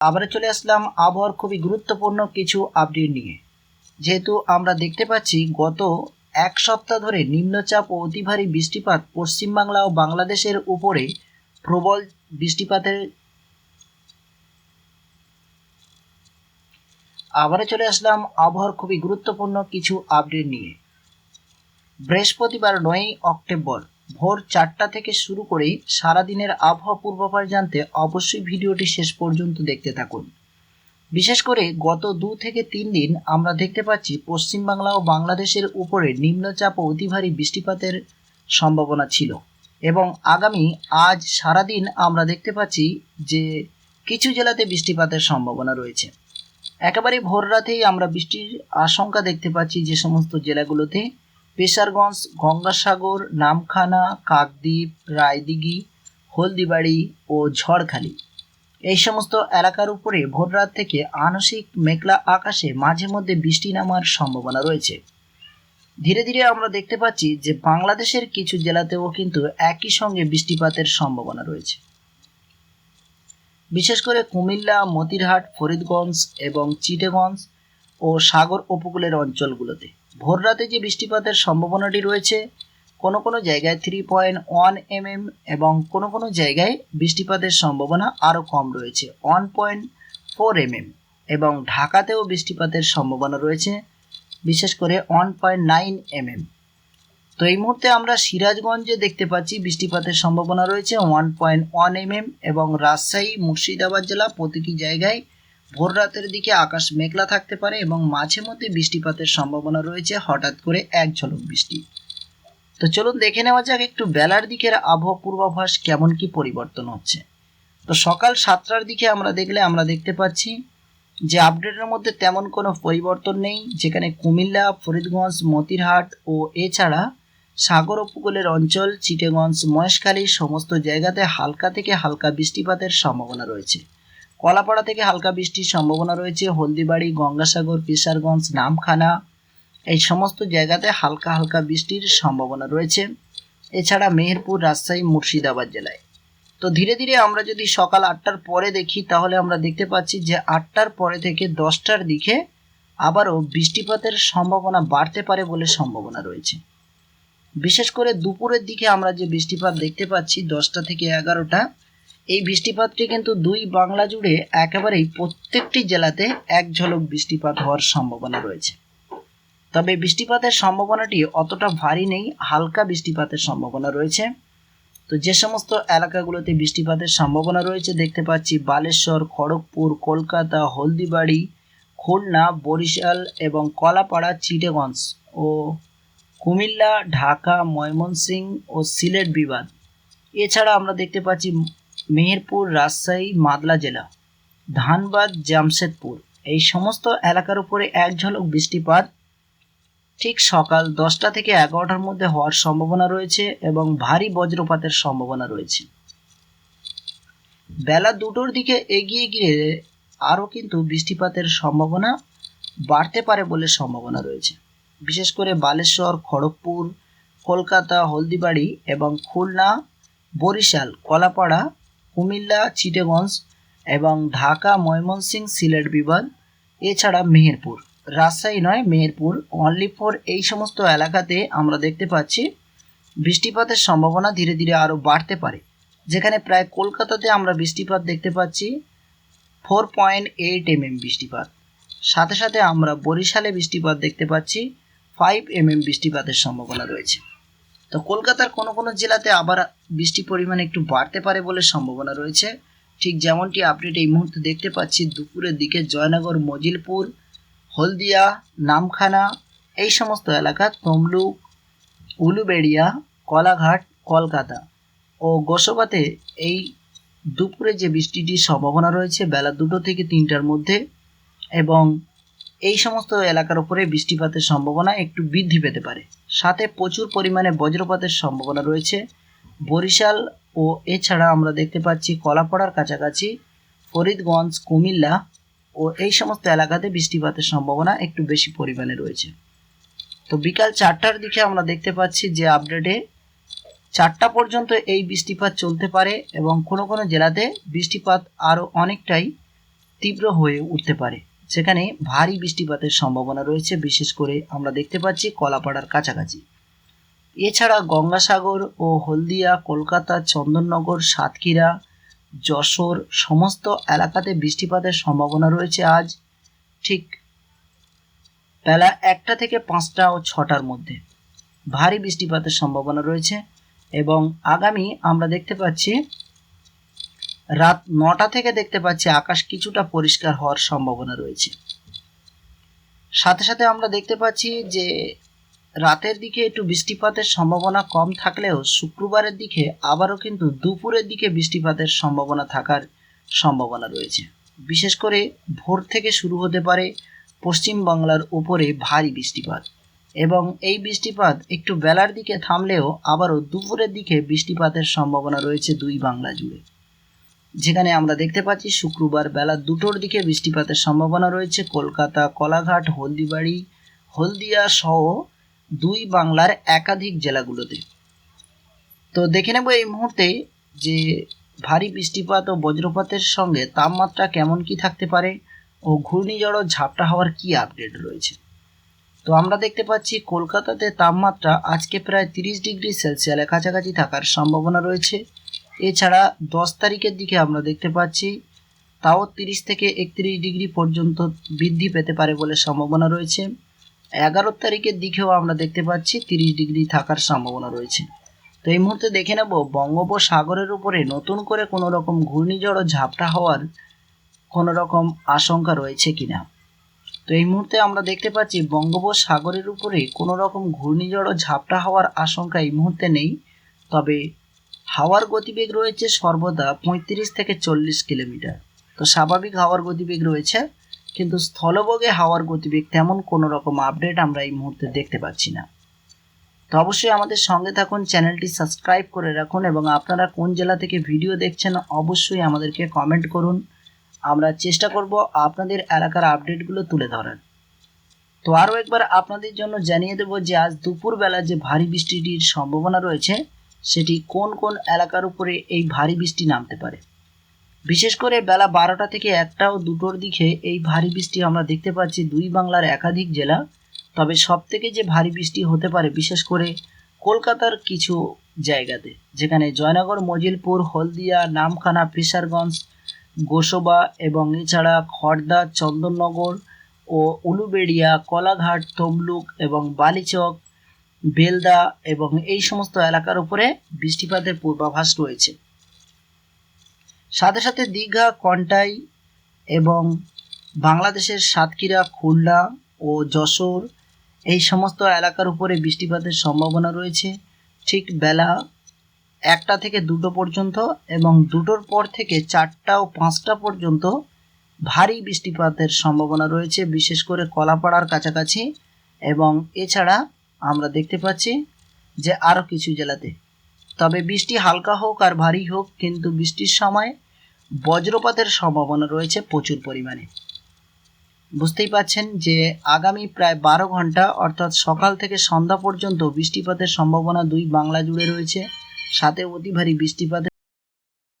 আবার চলে আসলাম আবহাওয়ার খুবই গুরুত্বপূর্ণ কিছু আপডেট নিয়ে। যেহেতু আমরা দেখতে পাচ্ছি গত এক সপ্তাহ ধরে নিম্নচাপ ও অতি ভারী বৃষ্টিপাত পশ্চিমবাংলা ও বাংলাদেশের উপরে প্রবল বৃষ্টিপাতের আবারও চলে আসলাম আবহাওয়ার খুবই গুরুত্বপূর্ণ কিছু আপডেট নিয়ে। বৃহস্পতিবার নয়ই অক্টোবর ভোর চারটা থেকে শুরু করেই সারাদিনের আবহাওয়া পূর্বাভাস জানতে অবশ্যই ভিডিওটি শেষ পর্যন্ত দেখতে থাকুন। বিশেষ করে গত দু থেকে তিন দিন আমরা দেখতে পাচ্ছি পশ্চিমবাংলা ও বাংলাদেশের উপরে নিম্নচাপ ও অতি ভারী বৃষ্টিপাতের সম্ভাবনা ছিল এবং আগামী আজ সারাদিন আমরা দেখতে পাচ্ছি যে কিছু জেলাতে বৃষ্টিপাতের সম্ভাবনা রয়েছে। একেবারে ভোর রাতেই আমরা বৃষ্টির আশঙ্কা দেখতে পাচ্ছি যে সমস্ত জেলাগুলোতে পেশারগঞ্জ, গঙ্গাসাগর, নামখানা, কাকদ্বীপ, রায়দিঘি, হলদিবাড়ি ও ঝড়খালি। এই সমস্ত এলাকার উপরে ভোররাত থেকে আংশিক মেঘলা আকাশে মাঝে মধ্যে বৃষ্টি নামার সম্ভাবনা রয়েছে। ধীরে ধীরে আমরা দেখতে পাচ্ছি যে বাংলাদেশের কিছু জেলাতেও কিন্তু একই সঙ্গে বৃষ্টিপাতের সম্ভাবনা রয়েছে। বিশেষ করে কুমিল্লা, মতিরহাট, ফরিদগঞ্জ এবং চিটেগঞ্জ ও সাগর উপকূলের অঞ্চলগুলোতে। ভোররাতে যে বৃষ্টিপাতের সম্ভাবনাটি রয়েছে, কোনো কোনো জায়গায় থ্রি পয়েন্ট ওয়ান এমএম এবং কোনো কোনো জায়গায় বৃষ্টিপাতের সম্ভাবনা আরও কম রয়েছে ওয়ান পয়েন্ট ফোর এমএম এবং ঢাকাতেও বৃষ্টিপাতের সম্ভাবনা রয়েছে, বিশেষ করে ওয়ান পয়েন্ট নাইন এমএম তো এই মুহূর্তে আমরা সিরাজগঞ্জে দেখতে পাচ্ছি বৃষ্টিপাতের সম্ভাবনা রয়েছে ওয়ান পয়েন্ট ওয়ান এমএম এবং রাজশাহী, মুর্শিদাবাদ জেলা প্রতিটি জায়গায় ভোর রাতের দিকে আকাশ মেঘলা থাকতে পারে এবং মাঝে মধ্যে বৃষ্টিপাতের সম্ভাবনা রয়েছে, হঠাৎ করে এক ঝলক বৃষ্টি। তো চলুন দেখে নেওয়া যাক একটু বেলার দিকের আবহাওয়া পূর্বাভাস কেমন কি পরিবর্তন হচ্ছে। তো সকাল সাতটার দিকে আমরা দেখলে আমরা দেখতে পাচ্ছি যে আপডেটের মধ্যে তেমন কোনো পরিবর্তন নেই, যেখানে কুমিল্লা, ফরিদগঞ্জ, মতিরহাট ও এছাড়া সাগর উপকূলের অঞ্চল, চিটেগঞ্জ, মহেশখালী সমস্ত জায়গাতে হালকা থেকে হালকা বৃষ্টিপাতের সম্ভাবনা রয়েছে। কলাপাড়া থেকে হালকা বৃষ্টির সম্ভাবনা রয়েছে। হলদিবাড়ি, গঙ্গাসাগর, কিশোরগঞ্জ, নামখানা এই সমস্ত জায়গাতে হালকা হালকা বৃষ্টির সম্ভাবনা রয়েছে। এছাড়া মেহেরপুর, রাজশাহী, মুর্শিদাবাদ জেলায়। তো ধীরে ধীরে আমরা যদি সকাল আটটার পরে দেখি, তাহলে আমরা দেখতে পাচ্ছি যে আটটার পরে থেকে দশটার দিকে আবারও বৃষ্টিপাতের সম্ভাবনা বাড়তে পারে বলে সম্ভাবনা রয়েছে। বিশেষ করে দুপুরের দিকে আমরা যে বৃষ্টিপাত দেখতে পাচ্ছি, দশটা থেকে এগারোটা এই বৃষ্টিপাতটি কিন্তু দুই বাংলা জুড়ে একেবারেই প্রত্যেকটি জেলাতে এক ঝলক বৃষ্টিপাত হওয়ার সম্ভাবনা রয়েছে। তবে বৃষ্টিপাতের সম্ভাবনাটি অতটা ভারী নেই, হালকা বৃষ্টিপাতের সম্ভাবনা রয়েছে। তো যে সমস্ত এলাকাগুলোতে বৃষ্টিপাতের সম্ভাবনা রয়েছে, দেখতে পাচ্ছি বালেশ্বর, খড়গপুর, কলকাতা, হলদিবাড়ি, খুলনা, বরিশাল এবং কলাপাড়া, চিটেগঞ্জ ও কুমিল্লা, ঢাকা, ময়মনসিংহ ও সিলেট বিভাগ। এছাড়া আমরা দেখতে পাচ্ছি মেহেরপুর রাজশাহী, মাদলা জেলা, ধানবাদ, জামশেদপুর। এই সমস্ত এলাকার উপরে এক ঝলক বৃষ্টিপাত ঠিক সকাল দশটা থেকে এগারোটার মধ্যে হওয়ার সম্ভাবনা রয়েছে এবং ভারী বজ্রপাতের সম্ভাবনা রয়েছে। বেলা দুটোর দিকে এগিয়ে গিয়ে আরও কিন্তু বৃষ্টিপাতের সম্ভাবনা বাড়তে পারে বলে সম্ভাবনা রয়েছে। বিশেষ করে বালেশ্বর, খড়গপুর, কলকাতা, হলদিবাড়ি এবং খুলনা, বরিশাল, কলাপাড়া কুমিল্লা, চিটেগঞ্জ এবং ঢাকা, ময়মনসিংহ, সিলেট বিভাগ, এছাড়া মেহেরপুর। রাজশাহী নয়, মেহেরপুর। অনলি ফর এই সমস্ত এলাকাতে আমরা দেখতে পাচ্ছি বৃষ্টিপাতের সম্ভাবনা ধীরে ধীরে আরও বাড়তে পারে। যেখানে প্রায় কলকাতাতে আমরা বৃষ্টিপাত দেখতে পাচ্ছি four point eight M M বৃষ্টিপাত। সাথে সাথে আমরা বরিশালে বৃষ্টিপাত দেখতে পাচ্ছি ফাইভ এম এম বৃষ্টিপাতের সম্ভাবনা রয়েছে। তো কলকাতার কোনো কোনো জেলাতে আবার বৃষ্টি পরিমাণ একটু বাড়তে পারে বলে সম্ভাবনা রয়েছে। ঠিক যেমনটি আপডেট এই মুহূর্তে দেখতে পাচ্ছি, দুপুরের দিকে জয়নগর, মজিলপুর, হলদিয়া, নামখানা, এই সমস্ত এলাকা, তমলুক, উলুবেড়িয়া, কলাঘাট, কলকাতা ও গোসবাতে এই দুপুরে যে বৃষ্টিটির সম্ভাবনা রয়েছে, বেলা দুটো থেকে তিনটার মধ্যে এবং এই সমস্ত এলাকার উপরে বৃষ্টিপাতের সম্ভাবনা একটু বৃদ্ধি পেতে পারে। সাথে প্রচুর পরিমাণে বজ্রপাতের সম্ভাবনা রয়েছে। বরিশাল ও এছাড়া আমরা দেখতে পাচ্ছি কলাপাড়ার কাছাকাছি, ফরিদগঞ্জ, কুমিল্লা ও এই সমস্ত এলাকাতে বৃষ্টিপাতের সম্ভাবনা একটু বেশি পরিমাণে রয়েছে। তো বিকাল চারটার দিকে আমরা দেখতে পাচ্ছি যে আপডেটে চারটা পর্যন্ত এই বৃষ্টিপাত চলতে পারে এবং কোনো কোনো জেলাতে বৃষ্টিপাত আরও অনেকটাই তীব্র হয়ে উঠতে পারে। সেখানে ভারী বৃষ্টিপাতের সম্ভাবনা রয়েছে, বিশেষ করে আমরা দেখতে পাচ্ছি কলাপাড়ার কাছাকাছি। এছাড়া গঙ্গাসাগর ও হলদিয়া, কলকাতা, চন্দননগর, সাতক্ষীরা, যশোর সমস্ত এলাকাতে বৃষ্টিপাতের সম্ভাবনা রয়েছে আজ, ঠিক বেলা একটা থেকে পাঁচটা ও ছটার মধ্যে। ভারী বৃষ্টিপাতের সম্ভাবনা রয়েছে এবং আগামী আমরা দেখতে পাচ্ছি রাত নটা থেকে দেখতে পাচ্ছি আকাশ কিছুটা পরিষ্কার হওয়ার সম্ভাবনা রয়েছে। সাথে সাথে আমরা দেখতে পাচ্ছি যে রাতের দিকে একটু বৃষ্টিপাতের সম্ভাবনা কম থাকলেও শুক্রবারের দিকে আবারও কিন্তু দুপুরের দিকে বৃষ্টিপাতের সম্ভাবনা থাকার সম্ভাবনা রয়েছে। বিশেষ করে ভোর থেকে শুরু হতে পারে পশ্চিম বাংলার উপরে ভারী বৃষ্টিপাত এবং এই বৃষ্টিপাত একটু বেলার দিকে থামলেও আবারও দুপুরের দিকে বৃষ্টিপাতের সম্ভাবনা রয়েছে দুই বাংলা জুড়ে। যেখানে আমরা দেখতে পাচ্ছি শুক্রবার বেলা দুটোর দিকে বৃষ্টিপাতের সম্ভাবনা রয়েছে। কলকাতা, কলাঘাট, হলদিবাড়ি, হলদিয়া সহ দুই বাংলার একাধিক জেলাগুলোতে। তো দেখে নেব এই মুহূর্তে যে ভারী বৃষ্টিপাত ও বজ্রপাতের সঙ্গে তাপমাত্রা কেমন কি থাকতে পারে ও ঘূর্ণিঝড় ঝাপটা হওয়ার কি আপডেট রয়েছে। তো আমরা দেখতে পাচ্ছি কলকাতাতে তাপমাত্রা আজকে প্রায় তিরিশ ডিগ্রি সেলসিয়াসের কাছাকাছি থাকার সম্ভাবনা রয়েছে। এছাড়া দশ তারিখের দিকে আমরা দেখতে পাচ্ছি, তাও তিরিশ থেকে একত্রিশ ডিগ্রি পর্যন্ত বৃদ্ধি পেতে পারে বলে সম্ভাবনা রয়েছে। এগারো তারিখের দিকেও আমরা দেখতে পাচ্ছি তিরিশ ডিগ্রি থাকার সম্ভাবনা রয়েছে। তো এই মুহূর্তে দেখে নেব, বঙ্গোপসাগরের উপরে নতুন করে কোনো রকম ঘূর্ণিঝড় ঝাপটা হওয়ার কোনো রকম আশঙ্কা রয়েছে কিনা? তো এই মুহূর্তে আমরা দেখতে পাচ্ছি বঙ্গোপসাগরের উপরে কোনো রকম ঘূর্ণিঝড় ও ঝাপটা হওয়ার আশঙ্কা এই মুহূর্তে নেই। তবে হাওয়ার গতিবেগ রয়েছে সর্বদা পঁয়ত্রিশ থেকে চল্লিশ কিলোমিটার। তো স্বাভাবিক হাওয়ার গতিবেগ রয়েছে, কিন্তু স্থলবগে হাওয়ার গতিবেগ তেমন কোনো রকম আপডেট আমরা এই মুহূর্তে দেখতে পাচ্ছি না। তো অবশ্যই আমাদের সঙ্গে থাকুন, চ্যানেলটি সাবস্ক্রাইব করে রাখুন এবং আপনারা কোন জেলা থেকে ভিডিও দেখছেন অবশ্যই আমাদেরকে কমেন্ট করুন। আমরা চেষ্টা করব আপনাদের এলাকার আপডেটগুলো তুলে ধরার। তো আরও একবার আপনাদের জন্য জানিয়ে দেব যে আজ দুপুরবেলা যে ভারী বৃষ্টিটির সম্ভাবনা রয়েছে সেটি কোন কোন এলাকার উপরে এই ভারী বৃষ্টি নামতে পারে। বিশেষ করে বেলা বারোটা থেকে একটা ও দুটোর দিকে এই ভারী বৃষ্টি আমরা দেখতে পাচ্ছি দুই বাংলার একাধিক জেলা। তবে সব থেকে যে ভারী বৃষ্টি হতে পারে বিশেষ করে কলকাতার কিছু জায়গাতে, যেখানে জয়নগর, মজিলপুর, হলদিয়া, নামখানা, ফিশারগঞ্জ, গোসবা এবং এছাড়া খড়দা চন্দননগর ও উলুবেড়িয়া, কলাঘাট, তমলুক এবং বালিচক বেলদা এবং এই সমস্ত এলাকার উপরে বৃষ্টিপাতের পূর্বাভাস রয়েছে। সাথে সাথে দীঘা, কন্টাই এবং বাংলাদেশের সাতক্ষীরা, খুলনা ও যশোর এই সমস্ত এলাকার উপরে বৃষ্টিপাতের সম্ভাবনা রয়েছে। ঠিক বেলা একটা থেকে দুটো পর্যন্ত এবং দুটোর পর থেকে চারটা ও পাঁচটা পর্যন্ত ভারী বৃষ্টিপাতের সম্ভাবনা রয়েছে, বিশেষ করে কলাপাড়ার কাছাকাছি এবং এছাড়া আমরা দেখতে পাচ্ছি যে আরও কিছু জেলাতে। তবে বৃষ্টি হালকা হোক আর ভারী হোক, কিন্তু বৃষ্টির সময় বজ্রপাতের সম্ভাবনা রয়েছে প্রচুর পরিমাণে। বুঝতেই পাচ্ছেন যে আগামী প্রায় বারো ঘণ্টা, অর্থাৎ সকাল থেকে সন্ধ্যা পর্যন্ত বৃষ্টিপাতের সম্ভাবনা দুই বাংলা জুড়ে রয়েছে। সাথে অতি ভারী বৃষ্টিপাতের